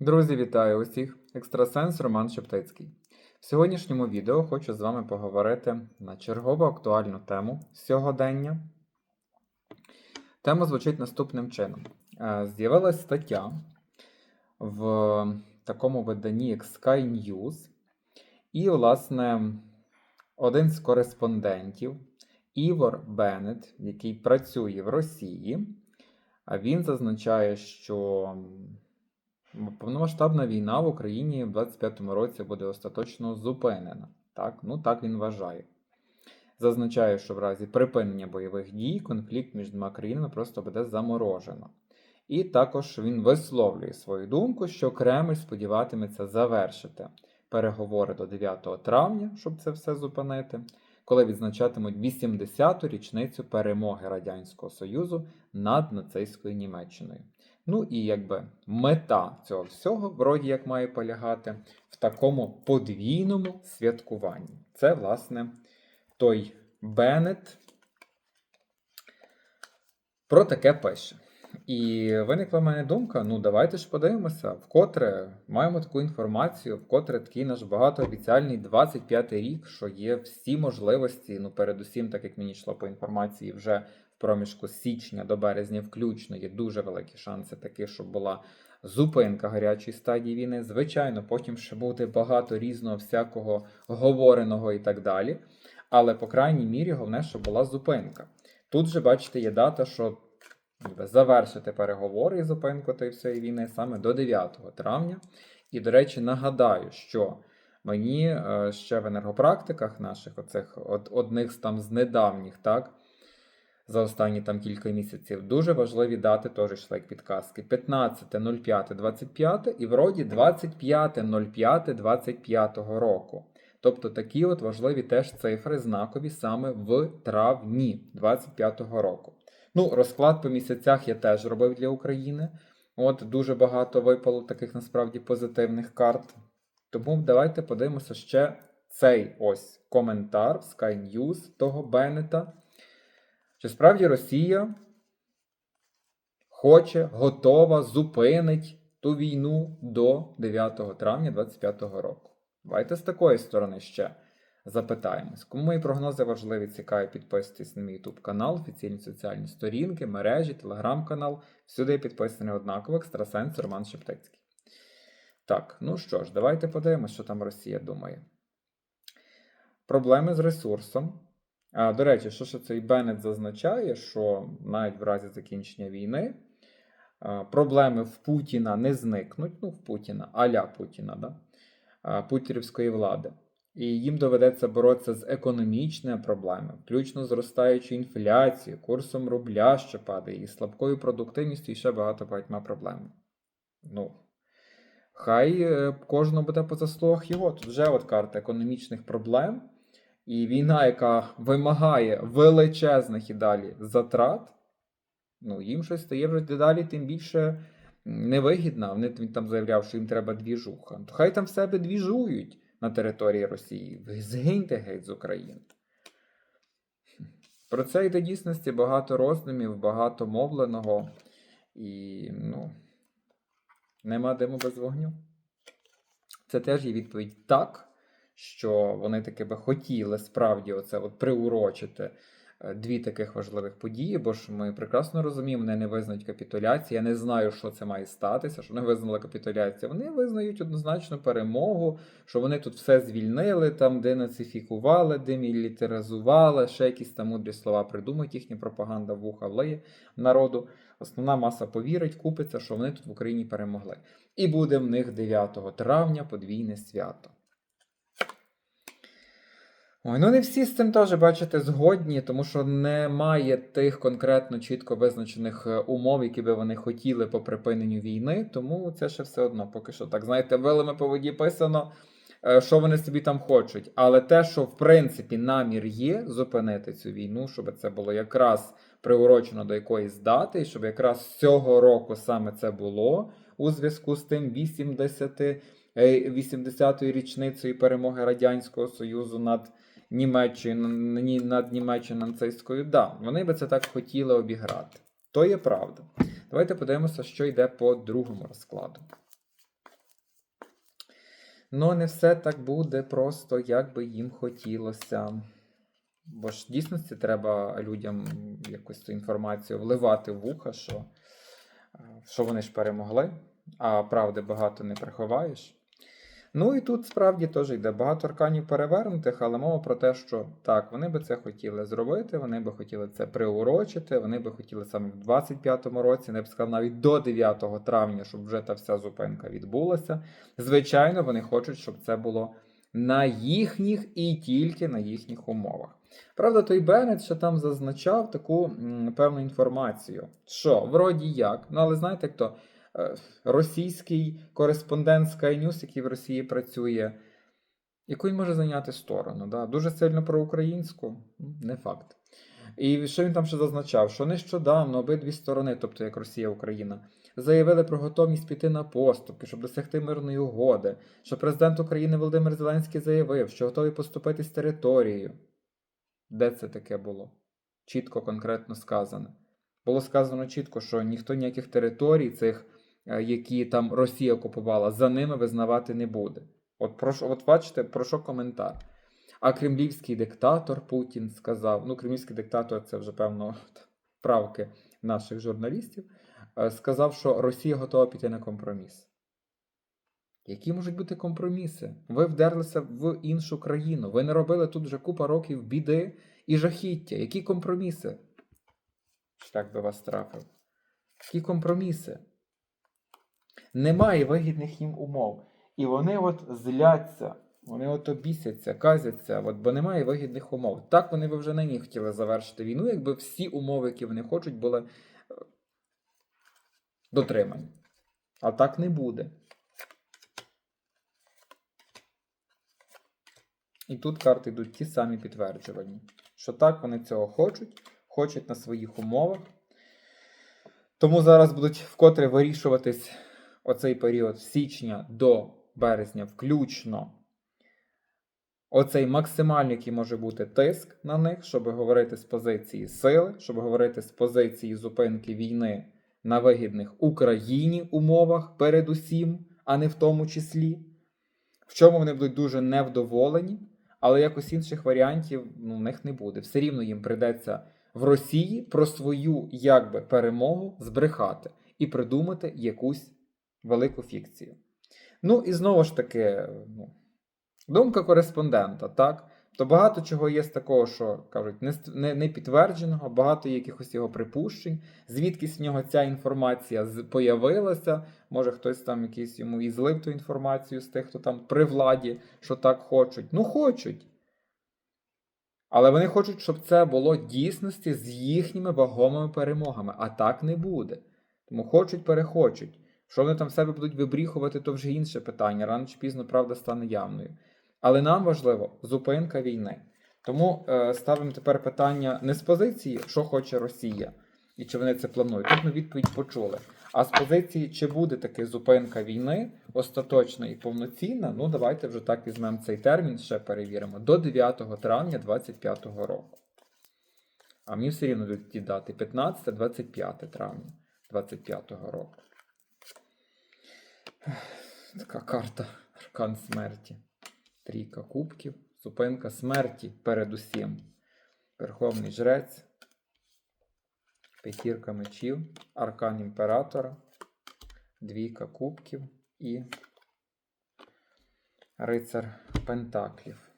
Друзі, вітаю усіх! Екстрасенс Роман Шептицький. В сьогоднішньому відео хочу з вами поговорити на чергову актуальну тему сьогодення. Тема звучить наступним чином: Е, З'явилась стаття в такому виданні, як Sky News, і, власне, один з кореспондентів, Івор Беннет, який працює в Росії, він зазначає, що повномасштабна війна в Україні в 25-му році буде остаточно зупинена. Так? Ну, так він вважає. Зазначає, що в разі припинення бойових дій конфлікт між двома країнами просто буде заморожено. І також він висловлює свою думку, що Кремль сподіватиметься завершити переговори до 9 травня, щоб це все зупинити, коли відзначатимуть 80-ту річницю перемоги Радянського Союзу над нацистською Німеччиною. Ну і якби мета цього всього, вроді як має полягати, в такому подвійному святкуванні. Це, власне, той Беннет про таке пише. І виникла в мене думка: ну давайте ж подивимося, вкотре маємо таку інформацію, вкотре такий наш багатообіцяльний 25-й рік, що є всі можливості. Ну, передусім, так як мені йшло по інформації, вже проміжку січня до березня включно є дуже великі шанси таки, щоб була зупинка гарячої стадії війни. Звичайно, потім ще буде багато різного всякого говореного і так далі. Але, по крайній мірі, головне, щоб була зупинка. Тут же, бачите, є дата, що завершити переговори і зупинку тієї всієї війни саме до 9 травня. І, до речі, нагадаю, що мені е, ще в енергопрактиках наших, оцих од, одних з там з недавніх, так, за останні там кілька місяців, дуже важливі дати теж йшли як підказки: 15.05.25 і вроді 25.05.25 року. Тобто такі от важливі теж цифри знакові саме в травні 25-го року. Ну, розклад по місяцях я теж робив для України. От дуже багато випало таких насправді позитивних карт. Тому давайте подивимося ще цей ось коментар в Sky News того Беннета. Чи справді Росія хоче, готова, зупинить ту війну до 9 травня 2025 року? Давайте з такої сторони ще запитаємось. Кому мої прогнози важливі, цікаві, підписуйтесь на мій YouTube канал, офіційні соціальні сторінки, мережі, телеграм-канал. Всюди підписаний однаково, екстрасенс Роман Шептицький. Так, ну що ж, давайте подивимось, що там Росія думає. Проблеми з ресурсом. А, До речі, що ще цей Беннет зазначає, що навіть в разі закінчення війни проблеми в Путіна не зникнуть, ну, в Путіна, аля Путіна, да? путірівської влади. І їм доведеться боротися з економічними проблемами, включно зростаючою інфляцією, курсом рубля, що падає, і слабкою продуктивністю, і ще багато багатьма проблем. Ну, хай е, кожного буде по заслугах його. Тут вже от карта економічних проблем. І війна, яка вимагає величезних і далі затрат, ну, їм щось стає вже дедалі тим більше невигідна. Вони він там заявляв, що їм треба двіжуха. То хай там в себе двіжують на території Росії. Згиньте геть з України. Про це йде дійсності багато роздумів, багато мовленого. І, ну, нема диму без вогню. Це теж є відповідь так що вони таки би хотіли справді оце от приурочити е, дві таких важливих події, бо ж ми прекрасно розуміємо, вони не визнають капітуляції. Я не знаю, що це має статися, що не визнали капітуляцію. Вони визнають однозначно перемогу, що вони тут все звільнили, там денацифікували, демілітаризували, ще якісь там мудрі слова придумають, їхня пропаганда вуха влиє народу. Основна маса повірить, купиться, що вони тут в Україні перемогли. І буде в них 9 травня подвійне свято. Ой, ну не всі з цим теж, бачите, згодні, тому що немає тих конкретно чітко визначених е, умов, які би вони хотіли по припиненню війни. Тому це ще все одно поки що так. Знаєте, вилами по воді писано, е, що вони собі там хочуть. Але те, що в принципі намір є зупинити цю війну, щоб це було якраз приурочено до якоїсь дати, і щоб якраз цього року саме це було у зв'язку з тим 80 80-ї річницею перемоги Радянського Союзу над Німеччиною над Німеччиною нацистською. Да, вони би це так хотіли обіграти. То є правда. Давайте подивимося, що йде по другому розкладу. Ну, не все так буде просто, як би їм хотілося. Бо ж в дійсності треба людям якусь цю інформацію вливати в вуха, що, е, що вони ж перемогли, а правди багато не приховаєш. Ну і тут справді теж йде багато арканів перевернутих, але мова про те, що так, вони би це хотіли зробити, вони би хотіли це приурочити, вони би хотіли саме в 25-му році, не б сказав навіть до 9 травня, щоб вже та вся зупинка відбулася. Звичайно, вони хочуть, щоб це було на їхніх і тільки на їхніх умовах. Правда, той Беннет ще там зазначав таку м, певну інформацію, що вроді як, ну але знаєте, як то е, російський кореспондент Sky News, який в Росії працює, яку він може зайняти сторону. Да? Дуже сильно проукраїнську, М, не факт. І що він там ще зазначав? Що нещодавно обидві сторони, тобто як Росія Україна, заявили про готовність піти на поступки, щоб досягти мирної угоди, що президент України Володимир Зеленський заявив, що готовий поступити з територією. Де це таке було? Чітко, конкретно сказано. Було сказано чітко, що ніхто ніяких територій, цих, е, які там Росія окупувала, за ними визнавати не буде. От, про що, от бачите, про що коментар. А кремлівський диктатор Путін сказав: ну, кремлівський диктатор це вже певно правки наших журналістів. е, Сказав, що Росія готова піти на компроміс. Які можуть бути компроміси? Ви вдерлися в іншу країну. Ви не робили тут вже купа років біди і жахіття. Які компроміси? Шлях би вас трапив. Які компроміси? Немає вигідних їм умов. І вони от зляться, вони от обісяться, казяться, от, бо немає вигідних умов. Так вони би вже нині хотіли завершити війну, якби всі умови, які вони хочуть, були е, дотримані. А так не буде. І тут карти йдуть ті самі підтверджувані, що так вони цього хочуть, хочуть на своїх умовах. Тому зараз будуть вкотре вирішуватись оцей період з січня до березня, включно. Оцей максимальний, який може бути тиск на них, щоб говорити з позиції сили, щоб говорити з позиції зупинки війни на вигідних Україні умовах, передусім, а не в тому числі. В чому вони будуть дуже невдоволені, але якось інших варіантів ну, в них не буде. Все рівно їм прийдеться в Росії про свою якби перемогу збрехати і придумати якусь велику фікцію. Ну і знову ж таки, ну, думка кореспондента, так? То багато чого є з такого, що кажуть, не, не, підтвердженого, багато є якихось його припущень, звідкись в нього ця інформація з- появилася. Може, хтось там якийсь йому і злив ту інформацію з тих, хто там при владі, що так хочуть. Ну, хочуть. Але вони хочуть, щоб це було дійсності з їхніми вагомими перемогами, а так не буде. Тому хочуть, перехочуть. Що вони там в себе будуть вибріхувати, то вже інше питання. Рано чи пізно правда стане явною. Але нам важливо зупинка війни. Тому е, ставимо тепер питання не з позиції, що хоче Росія, і чи вони це планують. Тут ми відповідь почули. А з позиції, чи буде таки зупинка війни остаточна і повноцінна, ну давайте вже так візьмемо цей термін, ще перевіримо, до 9 травня 2025 року. А мені все рівно ті дати 15-25 травня 2025 року. Така карта Аркан смерті. Трійка кубків, зупинка смерті передусім. Верховний жрець, п'ятірка мечів, аркан імператора, двійка кубків і рицар Пентаклів.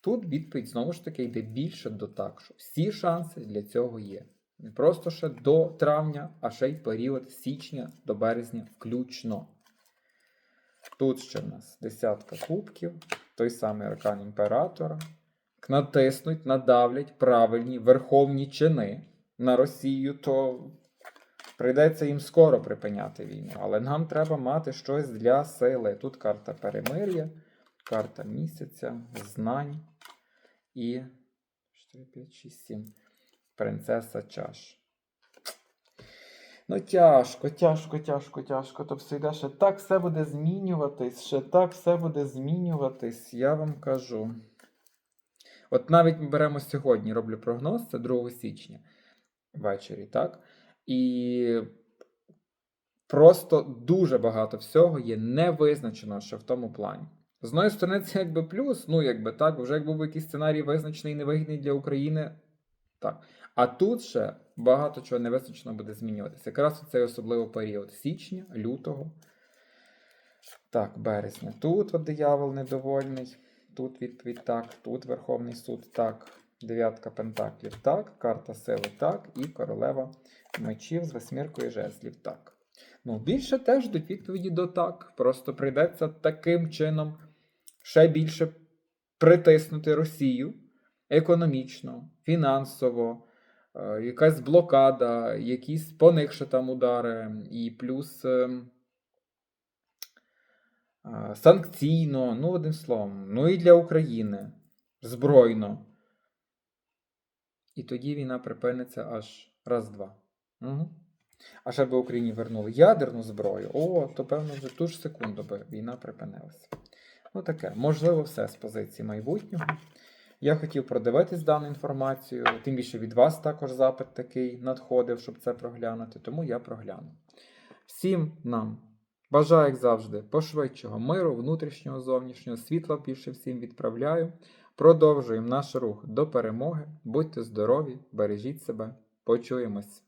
Тут відповідь знову ж таки йде більше до так, що всі шанси для цього є. Не просто ще до травня, а ще й період січня до березня включно. Тут ще в нас десятка кубків, той самий аркан імператора. Натиснуть, надавлять правильні верховні чини на Росію, то прийдеться їм скоро припиняти війну. Але нам треба мати щось для сили. Тут карта перемир'я, карта місяця, знань і 4, 5, 6, 7. Принцеса чаш. Ну, тяжко, тяжко, тяжко, тяжко. То все йде, ще так все буде змінюватись, ще так все буде змінюватись, я вам кажу. От навіть ми беремо сьогодні, роблю прогноз, це 2 січня ввечері, так? І просто дуже багато всього є невизначено ще в тому плані. З одної сторони, це якби плюс, ну якби так, вже якби був якийсь сценарій визначений невигідний для України. Так. А тут ще багато чого невизначено буде змінюватися. Якраз у цей особливий період січня, лютого. Так, березня. Тут от диявол недовольний. Тут відповідь так, тут Верховний суд так. Дев'ятка пентаклів так, карта сили так, і королева мечів з восьміркою жезлів так. Ну, більше теж йдуть відповіді до так. Просто прийдеться таким чином ще більше притиснути Росію економічно, фінансово, якась блокада, якісь по них ще там удари, і плюс е, е, санкційно, ну, одним словом, ну і для України збройно. І тоді війна припиниться аж раз-два. Угу. А ще б Україні вернули ядерну зброю, о, то певно вже ту ж секунду би війна припинилася. Ну таке, можливо, все з позиції майбутнього. Я хотів продивитись дану інформацію, тим більше від вас також запит такий надходив, щоб це проглянути, тому я прогляну. Всім нам бажаю, як завжди, пошвидшого миру, внутрішнього, зовнішнього, світла більше всім відправляю. Продовжуємо наш рух до перемоги. Будьте здорові, бережіть себе, почуємось!